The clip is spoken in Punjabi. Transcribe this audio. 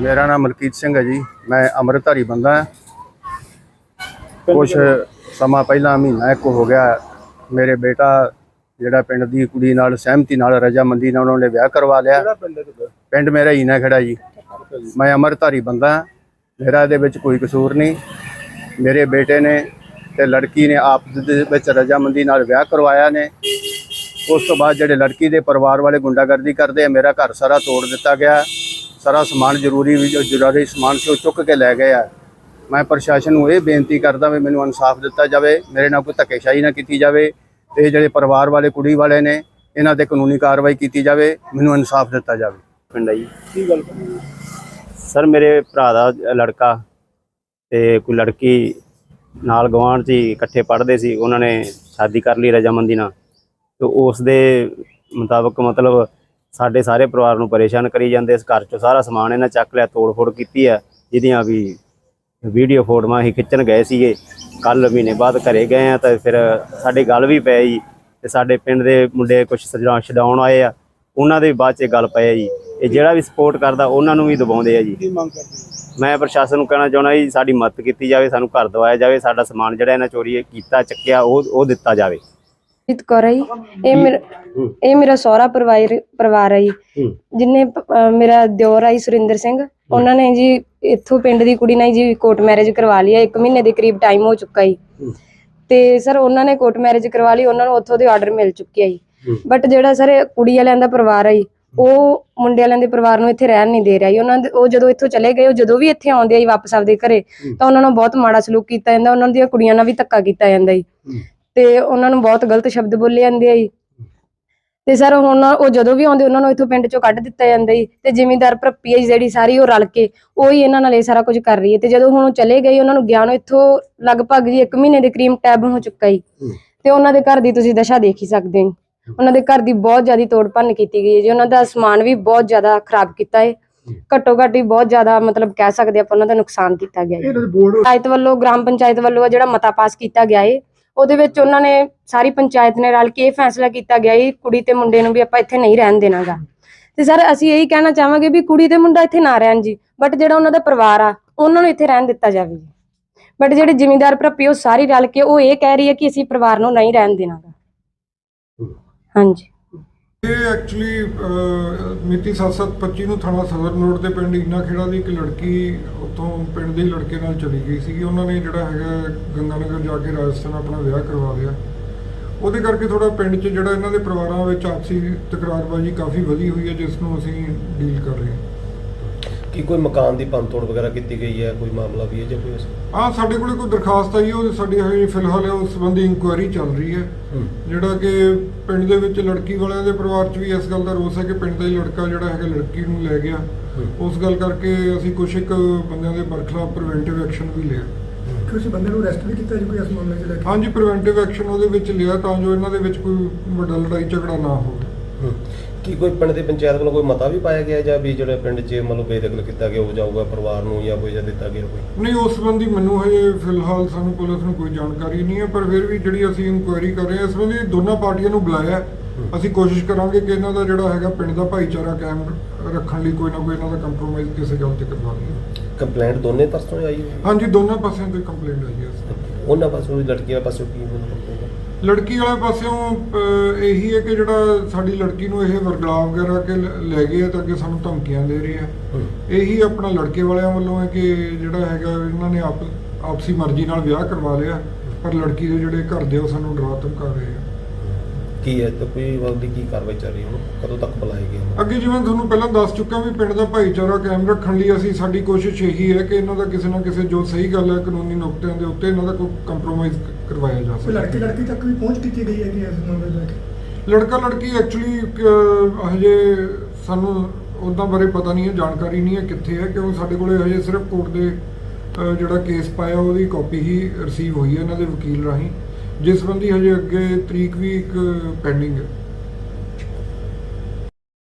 ਮੇਰਾ ਨਾਮ ਮਲਕੀਤ ਸਿੰਘ ਹੈ ਜੀ। ਮੈਂ ਅੰਮ੍ਰਿਤਧਾਰੀ ਬੰਦਾ ਹਾਂ। ਕੁਝ ਸਮਾਂ ਪਹਿਲਾਂ ਮਹੀਨਾ ਇੱਕ ਹੋ ਗਿਆ। ਮੇਰੇ ਬੇਟਾ ਜਿਹੜਾ ਪਿੰਡ ਦੀ ਕੁੜੀ ਨਾਲ ਸਹਿਮਤੀ ਨਾਲ ਰਜਾਮੰਦੀ ਨਾਲ ਉਹਨਾਂ ਨੇ ਵਿਆਹ ਕਰਵਾ ਲਿਆ। ਪਿੰਡ ਹੈ ਮੇਰਾ ਹੀਨਾ ਖੜਾ ਜੀ। ਮੈਂ ਅੰਮ੍ਰਿਤਧਾਰੀ ਬੰਦਾ ਹਾਂ। ਮੇਰਾ ਇਹਦੇ ਵਿੱਚ ਕੋਈ ਕਸੂਰ ਨਹੀਂ। ਮੇਰੇ ਬੇਟੇ ਨੇ ਤੇ ਲੜਕੀ ਨੇ ਆਪਸ ਦੇ ਵਿੱਚ ਰਜਾਮੰਦੀ ਨਾਲ ਵਿਆਹ ਕਰਵਾਇਆ ਨੇ। ਉਸ ਤੋਂ ਬਾਅਦ ਜਿਹੜੇ ਲੜਕੀ ਦੇ ਪਰਿਵਾਰ ਵਾਲੇ ਗੁੰਡਾਗਰਦੀ ਕਰਦੇ ਆ ਮੇਰਾ ਘਰ ਸਾਰਾ ਤੋੜ ਦਿੱਤਾ ਗਿਆ। ਸਾਰਾ ਸਮਾਨ ਜ਼ਰੂਰੀ ਵੀ ਜੋ ਜ਼ਰੂਰੀ ਸਮਾਨ ਸੀ ਉਹ ਚੁੱਕ ਕੇ ਲੈ ਗਏ ਆ ਮੈਂ ਪ੍ਰਸ਼ਾਸਨ ਨੂੰ ਇਹ ਬੇਨਤੀ ਕਰਦਾ ਵੀ ਮੈਨੂੰ ਇਨਸਾਫ ਦਿੱਤਾ ਜਾਵੇ ਮੇਰੇ ਨਾਲ ਕੋਈ ਧੱਕੇਸ਼ਾਹੀ ਨਾ ਕੀਤੀ ਜਾਵੇ ਤੇ ਇਹ ਜਿਹੜੇ ਪਰਿਵਾਰ ਵਾਲੇ ਕੁੜੀ ਵਾਲੇ ਨੇ ਇਹਨਾਂ ਤੇ ਕਾਨੂੰਨੀ ਕਾਰਵਾਈ ਕੀਤੀ ਜਾਵੇ ਮੈਨੂੰ ਇਨਸਾਫ ਦਿੱਤਾ ਜਾਵੇ। ਪਿੰਡ ਜੀ ਕੀ ਗੱਲ ਸਰ ਮੇਰੇ ਭਰਾ ਦਾ ਲੜਕਾ ਤੇ ਕੋਈ ਲੜਕੀ ਨਾਲ ਗਵਾਂਢ ਹੀ ਇਕੱਠੇ ਪੜ੍ਹਦੇ ਸੀ ਉਹਨਾਂ ਨੇ ਸ਼ਾਦੀ ਕਰ ਲਈ ਰਜਾਮੰਦੀ ਨਾਲ। ਤੇ ਉਸ ਦੇ ਮੁਤਾਬਕ ਮਤਲਬ ਸਾਡੇ ਸਾਰੇ ਪਰਿਵਾਰ ਨੂੰ ਪਰੇਸ਼ਾਨ ਕਰੀ ਜਾਂਦੇ ਇਸ ਘਰ 'ਚੋਂ ਸਾਰਾ ਸਮਾਨ ਇਹਨਾਂ ਚੱਕ ਲਿਆ ਤੋੜ ਫੋੜ ਕੀਤੀ ਆ ਜਿਹਦੀਆਂ ਵੀ ਵੀਡੀਓ ਫੋਟੋਆਂ ਅਸੀਂ ਖਿੱਚਣ ਗਏ ਸੀਗੇ। ਕੱਲ ਮਹੀਨੇ ਬਾਅਦ ਘਰੇ ਗਏ ਆ ਤਾਂ ਫਿਰ ਸਾਡੇ ਗੱਲ ਵੀ ਪਈ ਜੀ ਤੇ ਸਾਡੇ ਪਿੰਡ ਦੇ ਮੁੰਡੇ ਕੁਝ ਛਡਾਉਣ ਆਏ ਆ ਉਹਨਾਂ ਦੇ ਬਾਅਦ 'ਚ ਗੱਲ ਪਏ ਜੀ ਇਹ ਜਿਹੜਾ ਵੀ ਸਪੋਰਟ ਕਰਦਾ ਉਹਨਾਂ ਨੂੰ ਵੀ ਦਬਾਉਂਦੇ ਆ ਜੀ। ਹੋ? ਮੈਂ ਪ੍ਰਸ਼ਾਸਨ ਨੂੰ ਕਹਿਣਾ ਚਾਹੁੰਦਾ ਜੀ ਸਾਡੀ ਮਦਦ ਕੀਤੀ ਜਾਵੇ ਸਾਨੂੰ ਘਰ ਦਵਾਇਆ ਜਾਵੇ ਸਾਡਾ ਸਮਾਨ ਜਿਹੜਾ ਇਹਨਾਂ ਚੋਰੀ ਕੀਤਾ ਚੱਕਿਆ ਉਹ ਉਹ ਦਿੱਤਾ ਜਾਵੇ। ਜੀਤ ਕੌਰ ਹੈ ਜੀ ਇਹ ਮੇਰਾ ਇਹ ਮੇਰਾ ਸਹੁਰਾ ਪਰਿਵਾਰ ਪਰਿਵਾਰ ਹੈ। ਜੀ ਜਿਨੇ ਮੇਰਾ ਦਿਓਰ ਆਈ ਸੁਰਿੰਦਰ ਸਿੰਘ ਉਹਨਾਂ ਨੇ ਜੀ ਇੱਥੋਂ ਪਿੰਡ ਦੀ ਕੁੜੀ ਨਾਲ ਜੀ ਕੋਰਟ ਮੈਰਿਜ ਕਰਵਾ ਲਈ ਹੈ 1 ਮਹੀਨੇ ਦੇ ਕਰੀਬ ਟਾਈਮ ਹੋ ਚੁੱਕਾ ਜੀ। ਤੇ ਸਰ ਉਹਨਾਂ ਨੇ ਕੋਰਟ ਮੈਰਿਜ ਕਰਵਾ ਲਈ। ਉਹਨਾਂ ਨੂੰ ਉੱਥੋਂ ਦੇ ਆਰਡਰ ਮਿਲ ਚੁੱਕਿਆ ਜੀ। ਬਟ ਜਿਹੜਾ ਸਰ ਕੁੜੀ ਵਾਲਿਆਂ ਦਾ ਪਰਿਵਾਰ ਹੈ ਜੀ ਉਹ ਮੁੰਡੇ ਵਾਲਿਆਂ ਦੇ ਪਰਿਵਾਰ ਨੂੰ ਇੱਥੇ ਰਹਿਣ ਨਹੀਂ ਦੇ ਰਿਹਾ ਜੀ। ਉਹਨਾਂ ਦੇ ਉਹ ਜਦੋਂ ਇੱਥੋਂ ਚਲੇ ਗਏ ਉਹ ਜਦੋਂ ਵੀ ਇੱਥੇ ਆਉਂਦੇ ਆ ਜੀ ਵਾਪਸ ਆਪਦੇ ਘਰੇ ਤਾਂ ਉਹਨਾਂ ਨੂੰ ਬਹੁਤ ਮਾੜਾ ਸਲੂਕ ਕੀਤਾ ਜਾਂਦਾ। ਉਹਨਾਂ ਦੀਆਂ ਕੁੜੀਆਂ ਨਾਲ ਵੀ ਧੱਕਾ ਕੀਤਾ ਜਾਂਦਾ ਜੀ। ਤੇ ਉਹਨਾਂ ਨੂੰ ਬਹੁਤ ਗਲਤ ਸ਼ਬਦ ਬੋਲੇ ਜਾਂਦੇ ਆ ਜੀ। ਤੇ ਸਰ ਹੁਣ ਉਹ ਜਦੋਂ ਵੀ ਆਉਂਦੇ ਉਹਨਾਂ ਨੂੰ ਇੱਥੋਂ ਪਿੰਡ ਚੋਂ ਕੱਢ ਦਿੱਤਾ ਜਾਂਦਾ ਜੀ। ਤੇ ਜ਼ਿਮੀਂਦਾਰ ਭਰਪੀ ਹੈ ਜਿਹੜੀ ਸਾਰੀ ਉਹ ਰਲ ਕੇ ਉਹ ਹੀ ਇਹਨਾਂ ਨਾਲ ਇਹ ਸਾਰਾ ਕੁਝ ਕਰ ਰਹੀ ਹੈ। ਤੇ ਜਦੋਂ ਹੁਣ ਉਹ ਚਲੇ ਗਏ ਉਹਨਾਂ ਨੂੰ ਗਿਆਨ ਇੱਥੋਂ ਲਗਭਗ ਜੀ 1 ਮਹੀਨੇ ਦੇ ਕਰੀਬ ਟੈਬ ਹੋ ਚੁੱਕਾ ਜੀ। ਤੇ ਉਹਨਾਂ ਦੇ ਘਰ ਦੀ ਤੁਸੀਂ ਦਸ਼ਾ ਦੇਖ ਹੀ ਸਕਦੇ ਹੋ। ਉਹਨਾਂ ਦੇ ਘਰ ਦੀ ਬਹੁਤ ਜ਼ਿਆਦਾ ਤੋੜ ਭੰਨ ਕੀਤੀ ਗਈ ਹੈ ਜੀ। ਉਹਨਾਂ ਦਾ ਸਮਾਨ ਵੀ ਬਹੁਤ ਜ਼ਿਆਦਾ ਖਰਾਬ ਕੀਤਾ ਹੈ। ਘੱਟੋ ਘੱਟ ਹੀ ਬਹੁਤ ਜ਼ਿਆਦਾ ਮਤਲਬ ਕਹਿ ਸਕਦੇ ਆਪਾਂ ਉਹਨਾਂ ਦਾ ਨੁਕਸਾਨ ਕੀਤਾ ਗਿਆ ਹੈ। ਪੰਚਾਇਤ ਵੱਲੋਂ ਗ੍ਰਾਮ ਪੰਚਾਇਤ ਵੱਲੋਂ ਜਿਹੜਾ ਮਤਾ ਪਾਸ ਕੀਤਾ ਗਿਆ ਏ ਉਹਦੇ ਵਿੱਚ ਉਹਨਾਂ ਨੇ ਸਾਰੀ ਪੰਚਾਇਤ ਨੇ ਰਲ ਕੇ ਇਹ ਫੈਸਲਾ ਕੀਤਾ ਗਿਆ ਏ ਕੁੜੀ ਤੇ ਮੁੰਡੇ ਨੂੰ ਵੀ ਆਪਾਂ ਇੱਥੇ ਨਹੀਂ ਰਹਿਣ ਦੇਣਾਗਾ। ਤੇ ਸਰ ਅਸੀਂ ਇਹੀ ਕਹਿਣਾ ਚਾਹਾਂਗੇ ਵੀ ਕੁੜੀ ਤੇ ਮੁੰਡਾ ਇੱਥੇ ਨਾ ਰਹਿਣ ਜੀ ਬਟ ਜਿਹੜਾ ਉਹਨਾਂ ਦਾ ਪਰਿਵਾਰ ਆ ਉਹਨਾਂ ਨੂੰ ਇੱਥੇ ਰਹਿਣ ਦਿੱਤਾ ਜਾਵੇ ਜੀ। ਬਟ ਜਿਹੜੇ ਜ਼ਿਮੀਂਦਾਰ ਭਰਪੀ ਉਹ ਸਾਰੀ ਰਲ ਕੇ ਉਹ ਇਹ ਕਹਿ ਰਹੀ ਹੈ ਕਿ ਅਸੀਂ ਪਰਿਵਾਰ ਨੂੰ ਨਹੀਂ ਰਹਿਣ ਦੇਣਾਗਾ। ਹਾਂਜੀ। ਇਹ ਐਕਚੁਅਲੀ ਮਿਤੀ 7725 ਨੂੰ ਥਾਣਾ ਸਦਰ ਰੋਡ ਦੇ ਪਿੰਡ ਇਨਾ ਖੇੜਾ ਦੀ ਇੱਕ ਲੜਕੀ ਉੱਥੋਂ ਪਿੰਡ ਦੇ ਲੜਕੇ ਨਾਲ ਚਲੀ ਗਈ ਸੀਗੀ। ਉਹਨਾਂ ਨੇ ਜਿਹੜਾ ਹੈਗਾ ਗੰਗਾਨਗਰ ਜਾ ਕੇ ਰਾਜਸਥਾਨ ਆਪਣਾ ਵਿਆਹ ਕਰਵਾ ਲਿਆ। ਉਹਦੇ ਕਰਕੇ ਥੋੜਾ ਪਿੰਡ 'ਚ ਜਿਹੜਾ ਇਹਨਾਂ ਦੇ ਪਰਿਵਾਰਾਂ ਵਿੱਚ ਆਪਸੀ ਤਕਰਾਰਬਾਜ਼ੀ ਕਾਫੀ ਵਧੀ ਹੋਈ ਹੈ, ਜਿਸ ਨੂੰ ਅਸੀਂ ਡੀਲ ਕਰ ਰਹੇ ਹਾਂ। ਕੀ ਕੋਈ ਮਕਾਨ ਦੀ ਭੰਨਤੋੜ ਵਗੈਰਾ ਕੀਤੀ ਗਈ ਹੈ ਕੋਈ ਮਾਮਲਾ ਵੀ ਹੈ ਜਾਂ ਕੋਈ ਇਸ- ਹਾਂ ਸਾਡੇ ਕੋਲੇ ਕੋਈ ਦਰਖਾਸਤ ਆਈ ਹੈ ਉਹ ਸਾਡੀ ਹਜੇ ਫਿਲਹਾਲ ਉਸ ਸੰਬੰਧੀ ਇਨਕੁਆਇਰੀ ਚੱਲ ਰਹੀ ਹੈ। ਜਿਹੜਾ ਕਿ ਪਿੰਡ ਦੇ ਵਿੱਚ ਲੜਕੀ ਵਾਲਿਆਂ ਦੇ ਪਰਿਵਾਰ 'ਚ ਵੀ ਇਸ ਗੱਲ ਦਾ ਰੋਸ ਹੈ ਕਿ ਪਿੰਡ ਦਾ ਹੀ ਲੜਕਾ ਜਿਹੜਾ ਹੈਗਾ ਲੜਕੀ ਨੂੰ ਲੈ ਗਿਆ। ਉਸ ਗੱਲ ਕਰਕੇ ਅਸੀਂ ਕੁਝ ਇੱਕ ਬੰਦਿਆਂ ਦੇ ਬਰਖਲਾਫ ਪ੍ਰੀਵੈਂਟਿਵ ਐਕਸ਼ਨ ਵੀ ਲਿਆ। ਕਿਸੇ ਬੰਦੇ ਨੂੰ ਅਰੈਸਟ ਵੀ ਕੀਤਾ ਜੀ ਕੋਈ ਇਸ ਮਾਮਲੇ 'ਚ ਲੈ ਕੇ? ਹਾਂਜੀ ਪ੍ਰੀਵੈਂਟਿਵ ਐਕਸ਼ਨ ਉਹਦੇ ਵਿੱਚ ਲਿਆ ਤਾਂ ਜੋ ਇਹਨਾਂ ਦੇ ਵਿੱਚ ਕੋਈ ਵੱਡਾ ਲੜਾਈ ਝਗੜਾ ਨਾ ਹੋਵੇ। ਕੀ ਕੋਈ ਪਿੰਡ ਦੇ ਪੰਚਾਇਤ ਵੱਲੋਂ ਕੋਈ ਮਤਾ ਵੀ ਪਾਇਆ ਗਿਆ ਜਾਂ ਵੀ ਜਿਹੜੇ ਪਿੰਡ 'ਚ ਮਤਲਬ ਬੇਦਖਲ ਕੀਤਾ ਗਿਆ ਉਹ ਜਾਊਗਾ ਪਰਿਵਾਰ ਨੂੰ ਜਾਂ ਕੋਈ ਜਾਂ ਦਿੱਤਾ ਗਿਆ ਕੋਈ ਨਹੀਂ ਉਸ ਸੰਬੰਧੀ ਮੈਨੂੰ ਹਜੇ ਫਿਲਹਾਲ ਸਾਨੂੰ ਪੁਲਿਸ ਨੂੰ ਕੋਈ ਜਾਣਕਾਰੀ ਨਹੀਂ ਹੈ ਪਰ ਫਿਰ ਵੀ ਜਿਹੜੀ ਅਸੀਂ ਇਨਕੁਆਇਰੀ ਕਰ ਰਹੇ ਹਾਂ ਇਸ ਸੰਬੰਧੀ ਦੋਨਾਂ ਪਾਰਟੀਆਂ ਨੂੰ ਬੁਲਾਇਆ ਹੈ। ਅਸੀਂ ਕੋਸ਼ਿਸ਼ ਕਰਾਂਗੇ ਕਿ ਇਹਨਾਂ ਦਾ ਜਿਹੜਾ ਹੈਗਾ ਪਿੰਡ ਦਾ ਭਾਈਚਾਰਾ ਕਾਇਮ ਰੱਖਣ ਲਈ ਕੋਈ ਨਾ ਕੋਈ ਇਹਨਾਂ ਦਾ ਕੰਪਰੋਮਾਈਜ਼ ਕਿਸੇ ਗੱਲ ਤੇ ਕਰਵਾ ਲਈਏ ਕੰਪਲੇਂਟ ਦੋਨੇ ਤਰਫੋਂ ਆਈ ਹੈ? ਹਾਂਜੀ ਦੋਨਾਂ ਪਾਸਿਆਂ ਤੋਂ ਕੰਪਲੇਂਟ ਆਈ ਹੈ ਇਸ ਉਹਨਾਂ ਪਾਸੋਂ ਵੀ ਲੜਕੀ ਵਾਲੇ ਪਾਸੋਂ ਕੀ ਹੋਣਾ ਹੈ? ਲੜਕੀ ਵਾਲੇ ਪਾਸਿਓਂ ਅਹ, ਇਹੀ ਹੈ ਕਿ ਜਿਹੜਾ ਸਾਡੀ ਲੜਕੀ ਨੂੰ ਇਹ ਵਰਗਲਾ ਵਗੈਰਾ ਕੇ ਲ- ਲੈ ਗਏ ਆ ਤਾਂ ਅੱਗੇ ਸਾਨੂੰ ਧਮਕੀਆਂ ਦੇ ਰਹੇ ਆ। ਇਹੀ ਆਪਣਾ ਲੜਕੇ ਵਾਲਿਆਂ ਵੱਲੋਂ ਹੈ ਕਿ ਜਿਹੜਾ ਹੈਗਾ ਇਹਨਾਂ ਨੇ ਆਪ ਆਪਸੀ ਮਰਜ਼ੀ ਨਾਲ ਵਿਆਹ ਕਰਵਾ ਲਿਆ ਪਰ ਲੜਕੀ ਦੇ ਜਿਹੜੇ ਘਰ ਦੇ ਉਹ ਸਾਨੂੰ ਡਰਾ ਧਮਕਾ ਰਹੇ ਆ। ਕੀ ਹੈ ਤੇ ਕੋਈ ਵਾਲੀ ਕੀ ਕਾਰਵਾਈ ਚੱਲ ਰਹੀ ਹੈ ਹੁਣ? ਕਦੋਂ ਤੱਕ ਬੁਲਾਏਗੀ ਉਹਨੂੰ? ਅੱਗੇ ਜਿਵੇਂ ਤੁਹਾਨੂੰ ਪਹਿਲਾਂ ਦੱਸ ਚੁੱਕਾ ਵੀ ਪਿੰਡ ਦਾ ਭਾਈਚਾਰਾ ਕਾਇਮ ਰੱਖਣ ਲਈ ਅਸੀਂ ਸਾਡੀ ਕੋਸ਼ਿਸ਼ ਇਹੀ ਹੈ ਕਿ ਇਹਨਾਂ ਦਾ ਕਿਸੇ ਨਾ ਕਿਸੇ ਜੋ ਸਹੀ ਗੱਲ ਹੈ ਕਾਨੂੰਨੀ ਨੁਕਤਿਆਂ ਦੇ ਉੱਤੇ ਇਹਨਾਂ ਦਾ ਕੋਈ ਕੰਪਰੋਮਾਈਜ਼ ਕਰਵਾਇਆ ਜਾ ਕੋਈ ਸਕੇ ਲੜਕੀ ਲੜਕੀ ਤੱਕ ਵੀ ਪਹੁੰਚ ਕੀਤੀ ਗਈ ਹੈ ਕਿ ਇਸ ਮਾਮਲੇ ਲੈ ਕੇ? ਲੜਕਾ ਲੜਕੀ ਐਕਚੁਅਲੀ ਹਜੇ ਸਾਨੂੰ ਉਹਨਾਂ ਬਾਰੇ ਪਤਾ ਨਹੀਂ ਹੈ ਜਾਣਕਾਰੀ ਨਹੀਂ ਹੈ ਕਿੱਥੇ ਹੈ ਕਿਉਂਕਿ ਸਾਡੇ ਕੋਲੇ ਹਜੇ ਸਿਰਫ ਕੋਰਟ ਦੇ ਅਹ, ਜਿਹੜਾ ਕੇਸ ਪਾਇਆ ਉਹਦੀ ਕਾਪੀ ਹੀ ਰਿਸੀਵ ਹੋਈ ਹੈ ਇਹਨਾਂ ਦੇ ਵਕੀਲ ਰਾਹੀਂ ਜਿਸ ਸੰਬੰਧੀ ਹਜੇ ਅੱਗੇ ਤਰੀਕ ਵੀ ਇੱਕ ਪੈਂਡਿੰਗ ਹੈ।